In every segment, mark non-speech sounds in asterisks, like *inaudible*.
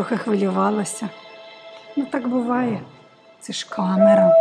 трохи хвилювалася. Ну, так буває. Це ж камера.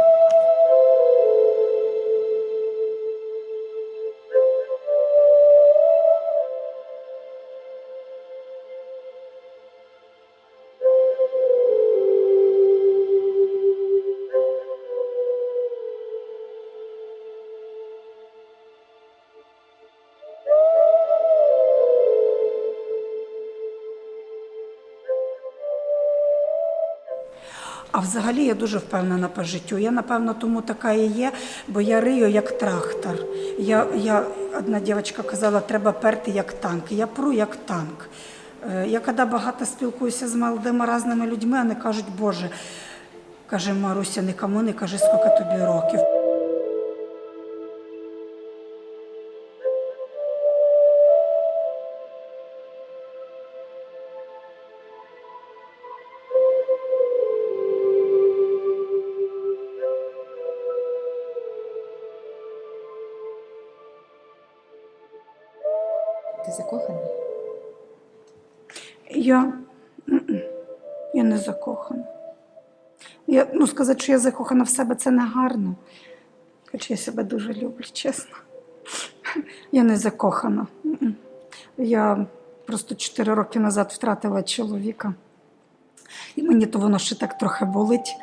А взагалі я дуже впевнена по життю. Я, напевно, тому така і є, бо я рию як трактор. Я, я, одна дівчинка казала, треба перти як танк. Я пру як танк. Е, Я коли багато спілкуюся з молодими різними людьми, вони кажуть, Боже, каже Маруся, нікому не кажи, скільки тобі років. Ти закоханий? Я, *clears throat* я не закохана. Я, ну, сказати, що я закохана в себе, це не гарно. Хоч я себе дуже люблю, чесно. *laughs* Я не закохана. *clears throat* Я просто 4 роки назад втратила чоловіка. І мені то воно ще так трохи болить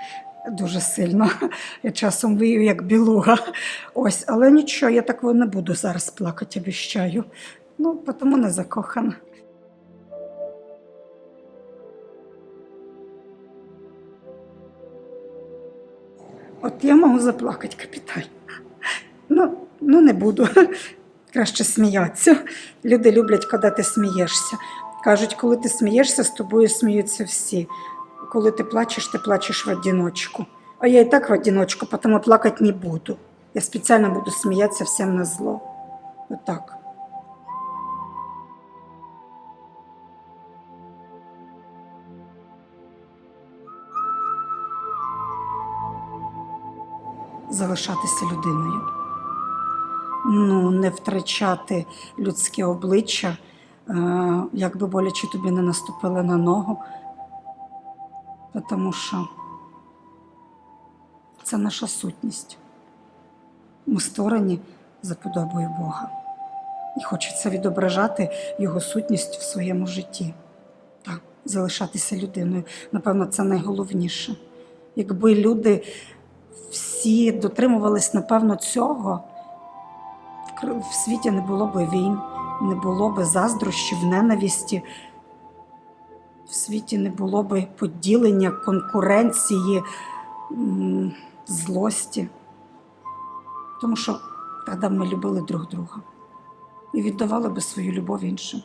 дуже сильно. *laughs* Я часом вию, як білуга. Ось, але нічого, я так не буду зараз плакати, обіщаю. Ну, тому не закохана. От я можу заплакати капітально. Ну, ну не буду. Краще сміятися. Люди люблять, коли ти смієшся. Кажуть, коли ти смієшся, з тобою сміються всі. Коли ти плачеш, ти плачеш в одиночку. А я і так в одиночку, тому плакати не буду. Я спеціально буду сміятися всім на зло. Отак. Залишатися людиною. Ну, не втрачати людське обличчя, е, як би боляче тобі не наступили на ногу, тому що це наша сутність. Ми створені за подобою Бога. І хочеться відображати його сутність в своєму житті. Так, залишатися людиною. Напевно, це найголовніше. Якби люди всі дотримувались, напевно, цього, в світі не було б війн, не було б заздрощів, ненависті, в світі не було б поділення, конкуренції, злості. Тому що тоді ми любили друг друга і віддавали би свою любов іншим.